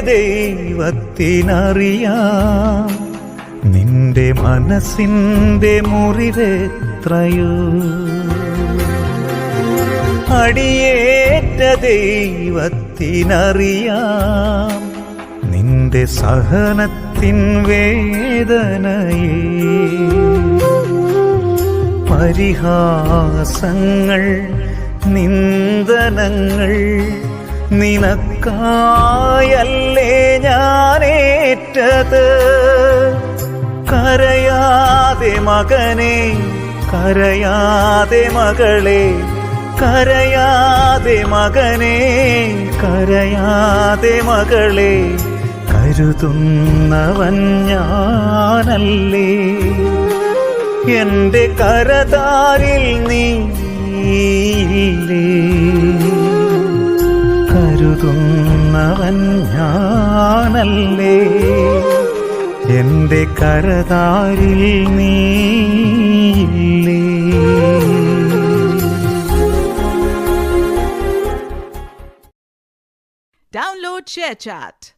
ദൈവത്തിനറിയാം. നിന്റെ മനസ്സിന്റെ മുറിവെത്രയോ. അടിയേറ്റ ദൈവത്തിനറിയാം. നിന്റെ സഹനത്തിൻ വേദനയെ. പരിഹാസങ്ങൾ നിന്ദനങ്ങൾ നിനക്കായല്ലേ ഞാനേറ്റത്? കരയാതെ മകനെ കരയാതെ മകളെ കരയാതെ മകനെ കരയാതെ മകളെ കരുതുന്നവൻ ഞാനല്ലേ? എന്റെ കരതാരിൽ നീയില്ലേ കരുതുന്നവൻ ഞാനല്ലേ? എന്റെ കരതാരിൽ നീയില്ലേ? ചെയ്യ ചാറ്റ്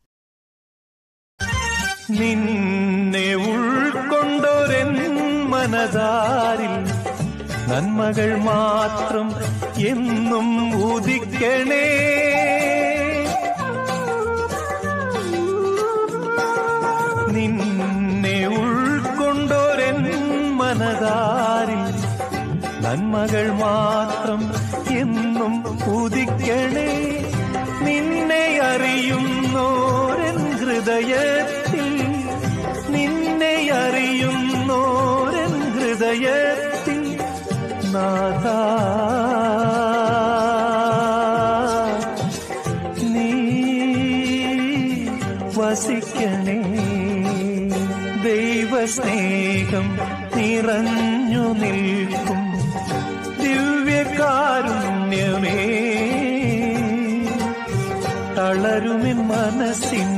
നിന്നെ ഉൾക്കൊണ്ടൊരെൻ മനതാരിൽ നന്മകൾ മാത്രം എന്നും ഉദിക്കണേ. മനതാരിൽ നന്മകൾ മാത്രം എന്നും ഉദിക്കണേ. നിന്നെ അറിയുന്നോരൻ ഹൃദയത്തിൽ നിന്നെ അറിയുന്നോരൻ ഹൃദയത്തിൽ നാഥ. നീ വസിക്കണേ. ദൈവസ്നേഹം നിറഞ്ഞു നിൽക്കും. ദിവ്യകാരുണ്യമേ തളരുമിൻ മനസ്സിൻ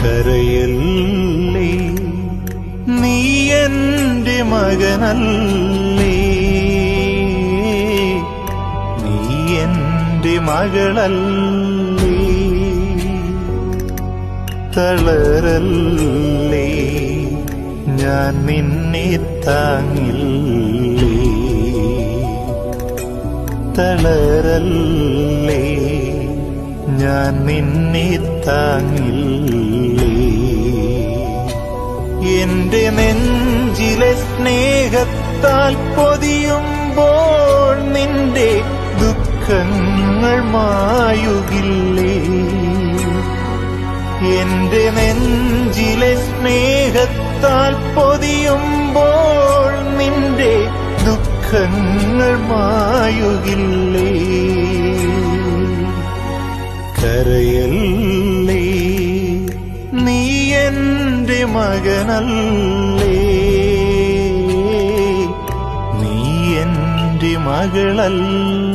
കരയല്ലേ? നീ എന്റെ മകനല്ലേ? നീ എന്റെ മകളല്ലേ? തളരല്ലേ? ഞാൻ നിന്നെ താങ്ങില്ലേ? തളരല്ലേ? ഞാൻ നിന്നെ താങ്ങില്ലേ? എന്റെ നെഞ്ചിലെ സ്നേഹത്താൽ പൊതിയുമ്പോൾ നിന്റെ ദുഃഖങ്ങൾ മായുകില്ലേ? എന്റെ നെഞ്ചിലെ സ്നേഹത്താൽ പൊതിയുമ്പോൾ നിന്റെ ദുഃഖങ്ങൾ മായുകില്ലേ? കരയല്ലേ? നീ എന്റെ മകനല്ലേ? നീ എന്റെ മകളല്ലേ?